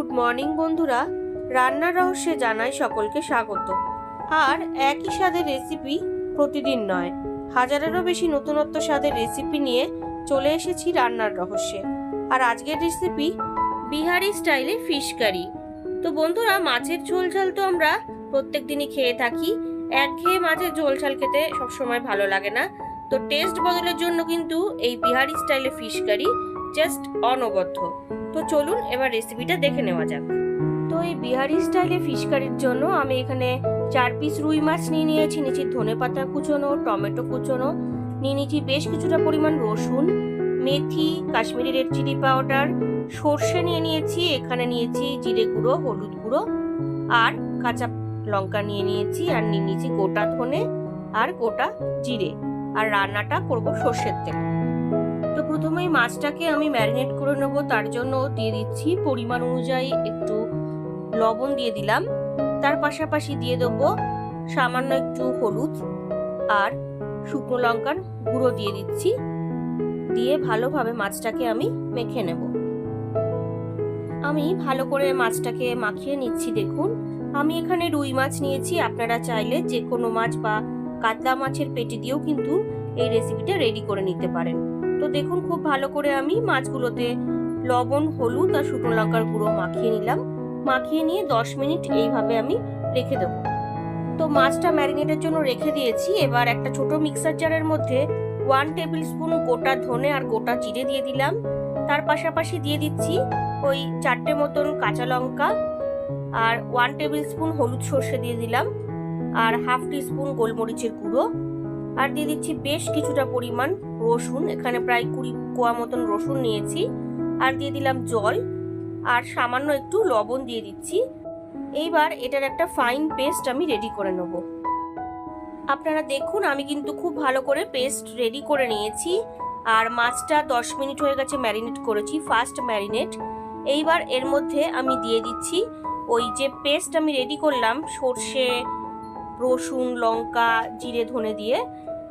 Good morning, বন্ধুরা। রান্নার রহস্যে জানাই সকলকে স্বাগত। আর একই স্বাদের রেসিপি প্রতিদিন নয়, হাজারেরও বেশি নতুনত্ব স্বাদের রেসিপি নিয়ে চলে এসেছি রান্নার রহস্যে। আর আজকের রেসিপি বিহারি স্টাইলে ফিশ কারি। তো বন্ধুরা, মাছের ঝোল ঝাল তো আমরা প্রত্যেক দিনই খেয়ে থাকি। একঘেয়ে মাছের ঝোল ঝাল খেতে সবসময় ভালো লাগে না। তো টেস্ট বদলের জন্য কিন্তু এই বিহারি স্টাইলে ফিশ কারি জাস্ট অনবদ্য। তো চলুন এবার রেসিপিটা দেখে নেওয়া যাক। তো এই বিহারি স্টাইলে ফিশ কারির জন্য আমি এখানে চার পিস রুই মাছ নিয়ে নিয়েছি নিচে ধনে পাতা কুচোনো, টমেটো কুচোনো, নিয়ে নিয়েছি বেশ কিছুটা পরিমাণ রসুন, মেথি, কাশ্মীরি রেড চিলি পাউডার সর্ষে নিয়ে নিয়েছি, এখানে নিয়েছি জিরে গুঁড়ো, হলুদ গুঁড়ো, আর কাঁচা লঙ্কা নিয়ে নিয়েছি, আর নিয়ে নিয়েছি গোটা ধনে আর গোটা জিরে। আর রান্নাটা করব সর্ষের তেল। তো প্রথমেই মাছটাকে আমি ম্যারিনেট করে নেব, তার জন্য দিয়ে দিচ্ছি পরিমাণ অনুযায়ী একটু লবণ দিয়ে দিলাম। তার পাশাপাশি দিয়ে দেবো সামান্য একটু হলুদ আর শুকনো লঙ্কার গুঁড়ো দিয়ে দিচ্ছি। দিয়ে ভালোভাবে মাছটাকে আমি মেখে নেব। আমি ভালো করে মাছটাকে মাখিয়ে নিচ্ছি, দেখুন। আমি এখানে রুই মাছ নিয়েছি, আপনারা চাইলে যে কোনো মাছ বা কাতলা মাছের পেটি দিয়েও কিন্তু এই রেসিপিটা রেডি করে নিতে পারেন। তো দেখুন খুব ভালো করে আমি মাছগুলোতে লবণ, হলুদ আর শুকনো লঙ্কার গুঁড়ো মাখিয়ে নিলাম। মাখিয়ে নিয়ে দশ মিনিট এইভাবে আমি রেখে দেবো। তো মাছটা ম্যারিনেটের জন্য রেখে দিয়েছি। এবার একটা ছোট মিক্সার জারের মধ্যে ওয়ান টেবিল স্পুন গোটা ধনে আর গোটা জিরে দিয়ে দিলাম। তার পাশাপাশি দিয়ে দিচ্ছি ওই চারটে মতন কাঁচা লঙ্কা আর ওয়ান টেবিল স্পুন হলুদ সর্ষে দিয়ে দিলাম। আর হাফ টি স্পুন গোলমরিচের গুঁড়ো। আর দিয়ে দিচ্ছি বেশ কিছুটা পরিমাণ রসুন, এখানে প্রায় কুড়ি কোয়া মতন রসুন নিয়েছি। আর দিয়ে দিলাম জল, আর সামান্য একটু লবণ দিয়ে দিচ্ছি। এইবার এটার একটা ফাইন পেস্ট আমি রেডি করে নেব। আপনারা দেখুন, আমি কিন্তু খুব ভালো করে পেস্ট রেডি করে নিয়েছি। আর মাছটা দশ মিনিট হয়ে গেছে ম্যারিনেট করেছি ফার্স্ট ম্যারিনেট এইবার এর মধ্যে আমি দিয়ে দিচ্ছি ওই যে পেস্ট আমি রেডি করলাম, সর্ষে রসুন, লঙ্কা, জিরে, ধনে দিয়ে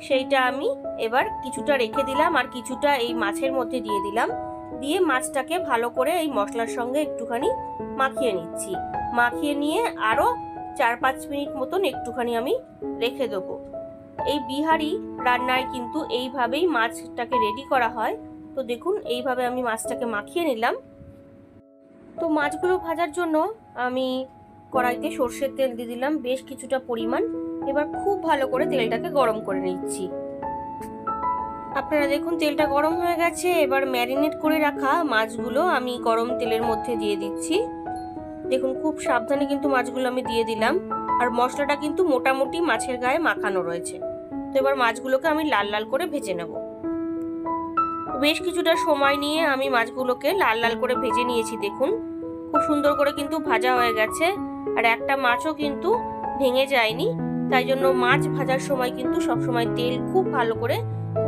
সেইটা আমি এবার কিছুটা রেখে দিলাম আর কিছুটা এই মাছের মধ্যে দিয়ে দিলাম। দিয়ে মাছটাকে ভালো করে এই মশলার সঙ্গে একটুখানি মাখিয়ে নিচ্ছি। মাখিয়ে নিয়ে আরও চার পাঁচ মিনিট মতন একটুখানি আমি রেখে দেবো। এই বিহারি রান্নায় কিন্তু এইভাবেই মাছটাকে রেডি করা হয়। তো দেখুন, এইভাবে আমি মাছটাকে মাখিয়ে নিলাম। তো মাছগুলো ভাজার জন্য আমি কড়াইতে সর্ষের তেল দিয়ে দিলাম, বেশ কিছুটা পরিমাণ। এবার খুব ভালো করে তেলটাকে গরম করে নিচ্ছি। আপনারা দেখুন, তেলটা গরম হয়ে গেছে। এবার ম্যারিনেট করে রাখা মাছগুলো আমি গরম তেলের মধ্যে দিয়ে দিচ্ছি। দেখুন, খুব সাবধানে কিন্তু মাছগুলো আমি দিয়ে দিলাম। আর মশলাটা কিন্তু মোটামুটি মাছের গায়ে মাখানো রয়েছে। তো এবার মাছগুলোকে আমি লাল লাল করে ভেজে নেব। বেশ কিছুটা সময় নিয়ে আমি মাছগুলোকে লাল লাল করে ভেজে নিয়েছি, দেখুন। খুব সুন্দর করে কিন্তু ভাজা হয়ে গেছে। আর একটা মাছও কিন্তু ভেঙে যায়নি, তাই জন্য মাছ ভাজার সময় কিন্তু সবসময় তেল খুব ভালো করে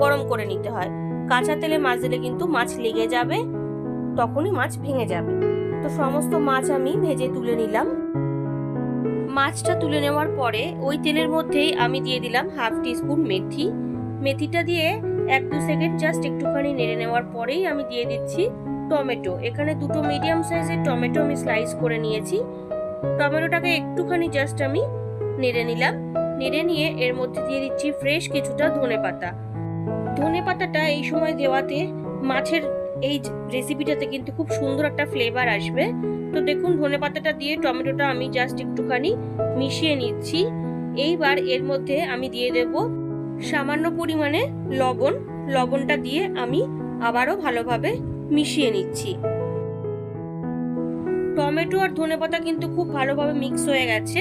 গরম করে নিতে হয়। কাঁচা তেলে মাছ দিলে কিন্তু মাছ লেগে যাবে, তখনই মাছ ভেঙে যাবে। তো সমস্ত মাছ আমি ভেজে তুলে নিলাম। মাছটা তুলে নেওয়ার পরে ওই তেলের মধ্যেই আমি দিয়ে দিলাম হাফ টিস্পুন মেথি। মেথিটা দিয়ে এক দু সেকেন্ড জাস্ট একটুখানি নেড়ে নেওয়ার পরেই আমি দিয়ে দিচ্ছি টমেটো। এখানে দুটো মিডিয়াম সাইজের টমেটো আমি স্লাইস করে নিয়েছি। টমেটোটাকে একটুখানি জাস্ট আমি নেড়ে নিলাম। নেড়ে নিয়ে এর মধ্যে দিয়ে দিচ্ছি ফ্রেশ কিছুটা ধনে পাতা। ধনে পাতাটা এই সময় দেওয়াতে মাছের এই রেসিপিটাতে কিন্তু খুব সুন্দর একটা ফ্লেভার আসবে। তো দেখুন, ধনে পাতাটা দিয়ে টমেটোটা আমি জাস্ট একটুখানি মিশিয়ে নিচ্ছি। এইবার এর মধ্যে আমি দিয়ে দেব সামান্য পরিমাণে লবণ। লবণটা দিয়ে আমি আবারও ভালোভাবে মিশিয়ে নিচ্ছি। টমেটো আর ধনে পাতা কিন্তু খুব ভালোভাবে মিক্স হয়ে গেছে।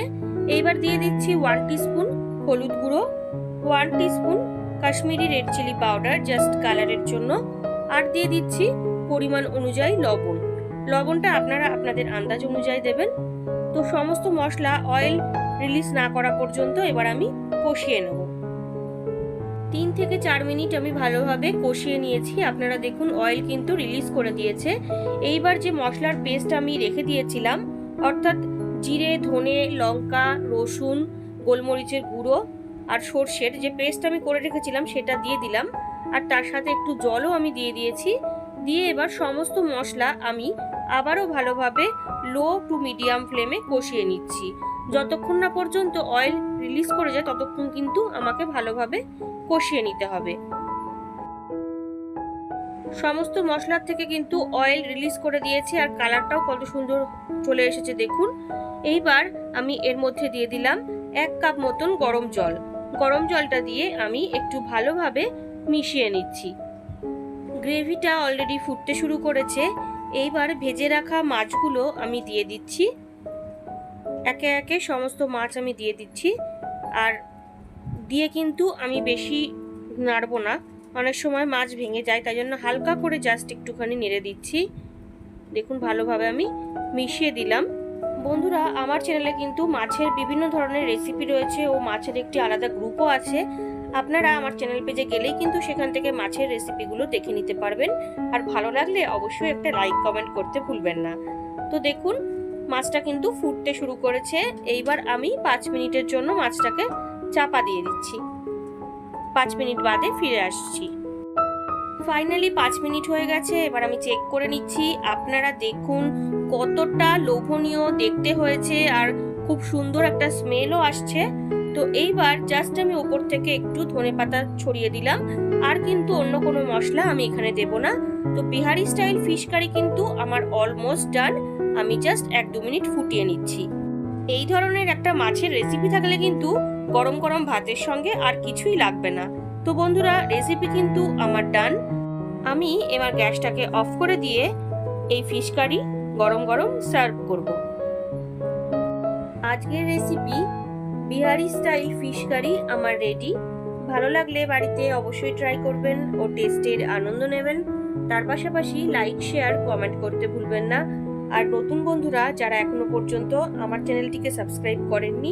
এইবার দিয়ে দিচ্ছি ওয়ান টিস্পুন হলুদ গুঁড়ো one teaspoon Kashmiri red chilli powder just কালারের জন্য, আর দিয়ে দিচ্ছি পরিমাণ অনুযায়ী লবণ। লবণটা আপনারা আপনাদের আন্দাজ অনুযায়ী দেবেন। তো সমস্ত মশলা অয়েল রিলিজ না করা পর্যন্ত এবার আমি কষিয়ে নেব। তিন থেকে চার মিনিট আমি ভালোভাবে কষিয়ে নিয়েছি। আপনারা দেখুন অয়েল কিন্তু রিলিজ করে দিয়েছে। এইবার যে মশলার পেস্ট আমি রেখে দিয়েছিলাম, অর্থাৎ জিরে, ধনে, লঙ্কা, রসুন, গোলমরিচের গুঁড়ো আর সর্ষের যে পেস্ট আমি করে রেখেছিলাম, সেটা দিয়ে দিলাম। আর তার সাথে একটু জলও আমি দিয়ে দিয়েছি। দিয়ে এবার সমস্ত মশলা আমি আবারও ভালোভাবে লো টু মিডিয়াম ফ্লেমে কষিয়ে নিচ্ছি। যতক্ষণ না পর্যন্ত অয়েল রিলিজ করে যায়, ততক্ষণ কিন্তু আমাকে ভালোভাবে কষিয়ে নিতে হবে। সমস্ত মশলার থেকে কিন্তু অয়েল রিলিজ করে দিয়েছি আর কালারটাও কত সুন্দর চলে এসেছে দেখুন। এইবার আমি এর মধ্যে দিয়ে দিলাম এক কাপ মতন গরম জল। গরম জলটা দিয়ে আমি একটু ভালোভাবে মিশিয়ে নিচ্ছি। গ্রেভিটা অলরেডি ফুটতে শুরু করেছে। এইবার ভেজে রাখা মাছগুলো আমি দিয়ে দিচ্ছি। একে একে সমস্ত মাছ আমি দিয়ে দিচ্ছি। আর দিয়ে কিন্তু আমি বেশি নাড়বো না। অনেক সময় মাছ ভেঙে যায়, তাই জন্য হালকা করে জাস্ট একটুখানি নেড়ে দিচ্ছি। দেখুন, ভালোভাবে আমি মিশিয়ে দিলাম। বন্ধুরা, আমার চ্যানেলে কিন্তু মাছের বিভিন্ন ধরনের রেসিপি রয়েছে ও মাছের একটি আলাদা গ্রুপও আছে। আপনারা আমার চ্যানেল পেজে গেলেই কিন্তু সেখান থেকে মাছের রেসিপিগুলো দেখে নিতে পারবেন। আর ভালো লাগলে অবশ্যই একটা লাইক কমেন্ট করতে ভুলবেন না। তো দেখুন, মাছটা কিন্তু ফুটতে শুরু করেছে। এইবার আমি পাঁচ মিনিটের জন্য মাছটাকে চাপা দিয়ে দিচ্ছি। পাঁচ মিনিট বাদে ফিরে আসছি। ফাইনালি পাঁচ মিনিট হয়ে গেছে, এবার আমি চেক করে নিচ্ছি। আপনারা দেখুন কতটা লোভনীয় দেখতে হয়েছে আর খুব সুন্দর একটা স্মেলও আসছে। তো এইবার জাস্ট আমি ওপর থেকে একটু ধনে পাতা ছড়িয়ে দিলাম। আর কিন্তু অন্য কোনো মশলা আমি এখানে দেব না। তো বিহারি স্টাইল ফিশ কারি কিন্তু আমার অলমোস্ট ডান আমি জাস্ট এক দু মিনিট ফুটিয়ে নিচ্ছি। এই ধরনের একটা মাছের রেসিপি থাকলে কিন্তু গরম গরম ভাতের সঙ্গে আর কিছুই লাগবে না। তো বন্ধুরা রেসিপি কিন্তু আমার ডান আমি এবার গ্যাসটাকে অফ করে দিয়ে এই ফিশ কারি গরম গরম সার্ভ করব। আজকের recipe Bihari style fish curry আমার রেডি ভালো লাগলে বাড়িতে অবশ্যই ট্রাই করবেন ও টেস্টের আনন্দ নেবেন। তার পাশাপাশি লাইক শেয়ার কমেন্ট করতে ভুলবেন না। আর নতুন বন্ধুরা, যারা এখনও পর্যন্ত আমার চ্যানেলটিকে সাবস্ক্রাইব করেননি